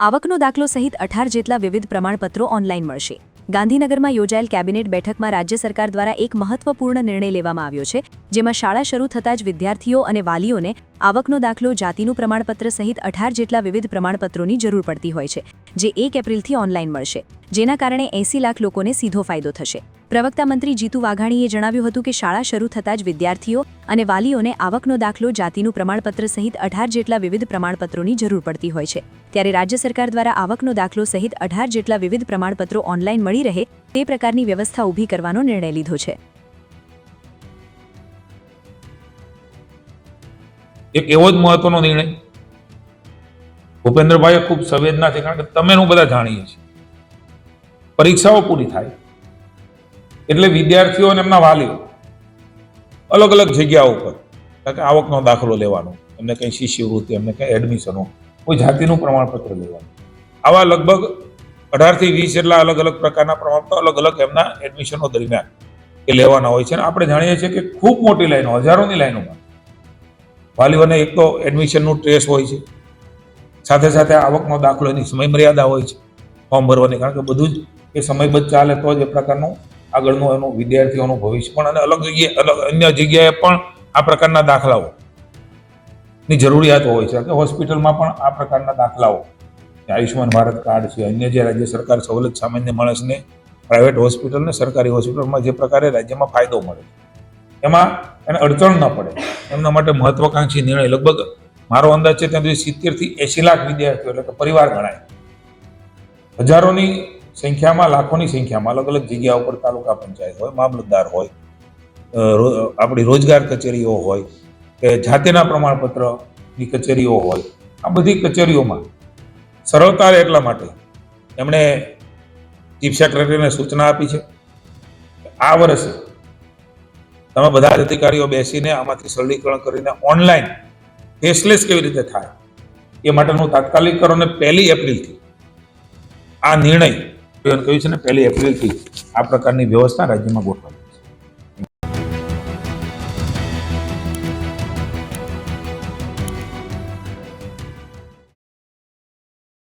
આવકનો દાખલો સહિત અઢાર જેટલા વિવિધ પ્રમાણપત્રો ઓનલાઈન મળશે. ગાંધીનગરમાં યોજાયેલ કેબિનેટ બેઠકમાં રાજ્ય સરકાર દ્વારા એક મહત્વપૂર્ણ નિર્ણય લેવામાં આવ્યો છે, જેમાં શાળા શરૂ થતાં જ વિદ્યાર્થીઓ અને વાલીઓને આવકનો દાખલો જાતિનું પ્રમાણપત્ર સહિત અઢાર જેટલા વિવિધ પ્રમાણપત્રોની જરૂર પડતી હોય છે, જે એક એપ્રિલથી ઓનલાઈન મળશે. જેના કારણે એસી લાખ લોકોને સીધો ફાયદો થશે. પ્રવક્તા મંત્રી જીતુ વાઘાણીએ જણાવ્યું હતું કે શાળા શરૂ થતાં જ વિદ્યાર્થીઓ અને વાલીઓને આવકનો દાખલો, જાતિનું પ્રમાણપત્ર સહિત અઢાર જેટલા વિવિધ પ્રમાણપત્રોની જરૂર પડતી હોય છે. ત્યારે રાજ્ય સરકાર દ્વારા આવકનો દાખલો સહિત અઢાર જેટલા વિવિધ પ્રમાણપત્રો ઓનલાઈન મળી રહે તે પ્રકારની વ્યવસ્થા ઊભી કરવાનો નિર્ણય લીધો છે. એક એવો જ મહત્વનો નિર્ણય ભૂપેન્દ્રભાઈએ ખૂબ સંવેદનાથી કારણ કે તમે હું બધા જાણીએ છીએ. પરીક્ષાઓ પૂરી થાય એટલે વિદ્યાર્થીઓ અને એમના વાલીઓ અલગ અલગ જગ્યાઓ ઉપર. કારણ કે આવકનો દાખલો લેવાનો, એમને કંઈ શિષ્યવૃત્તિ, એમને કંઈ એડમિશનો કોઈ જાતિનું પ્રમાણપત્ર લેવાનું. આવા લગભગ અઢારથી વીસ જેટલા અલગ અલગ પ્રકારના પ્રમાણપત્ર અલગ અલગ એમના એડમિશનો દરમિયાન એ લેવાના હોય છે. અને આપણે જાણીએ છીએ કે ખૂબ મોટી લાઈનો, હજારોની લાઈનોમાં. વાલીઓને એક તો એડમિશનનું ટ્રેસ હોય છે. સાથે સાથે આવકનો દાખલો એની સમય મર્યાદા હોય છે. ફોર્મ ભરવાની, કારણ કે બધું જ એ સમયબદ્ધ ચાલે તો જ એ પ્રકારનું આગળનું એનું વિદ્યાર્થીઓનું ભવિષ્ય પણ અને અલગ જગ્યાએ, અલગ અન્ય જગ્યાએ પણ આ પ્રકારના દાખલાઓ ની જરૂરિયાતો હોય છે. કે હોસ્પિટલમાં પણ આ પ્રકારના દાખલાઓ. આયુષ્યમાન ભારત કાર્ડ છે, અન્ય જે રાજ્ય સરકાર સવલત સામાન્ય માણસને પ્રાઇવેટ હોસ્પિટલ ને સરકારી હોસ્પિટલમાં જે પ્રકારે રાજ્યમાં ફાયદો મળે એમાં એને અડચણ ન પડે. એમના માટે મહત્વાકાંક્ષી નિર્ણય લગભગ મારો અંદાજ છે ત્યાં સુધી સિત્તેરથી એંસી લાખ વિદ્યાર્થીઓ એટલે કે પરિવાર ગણાય. હજારોની સંખ્યામાં, લાખોની સંખ્યામાં, અલગ અલગ જગ્યા ઉપર તાલુકા પંચાયત હોય, મામલતદાર હોય આપણી રોજગાર કચેરીઓ હોય, કે જાતિના પ્રમાણપત્રની કચેરીઓ હોય, આ બધી કચેરીઓમાં સરળતા એટલા માટે એમણે ચીફ સેક્રેટરીને સૂચના આપી છે આ વર્ષે તમે બધા જ અધિકારીઓ બેસીને આમાંથી સરળીકરણ કરીને ઓનલાઈન ફેસલેસ કેવી રીતે થાય, એ માટેનું તાત્કાલિક કરો ને પહેલી એપ્રિલથી આ નિર્ણય કહ્યું છે ને પહેલી એપ્રિલથી આ પ્રકારની વ્યવસ્થા રાજ્યમાં ગોઠવાય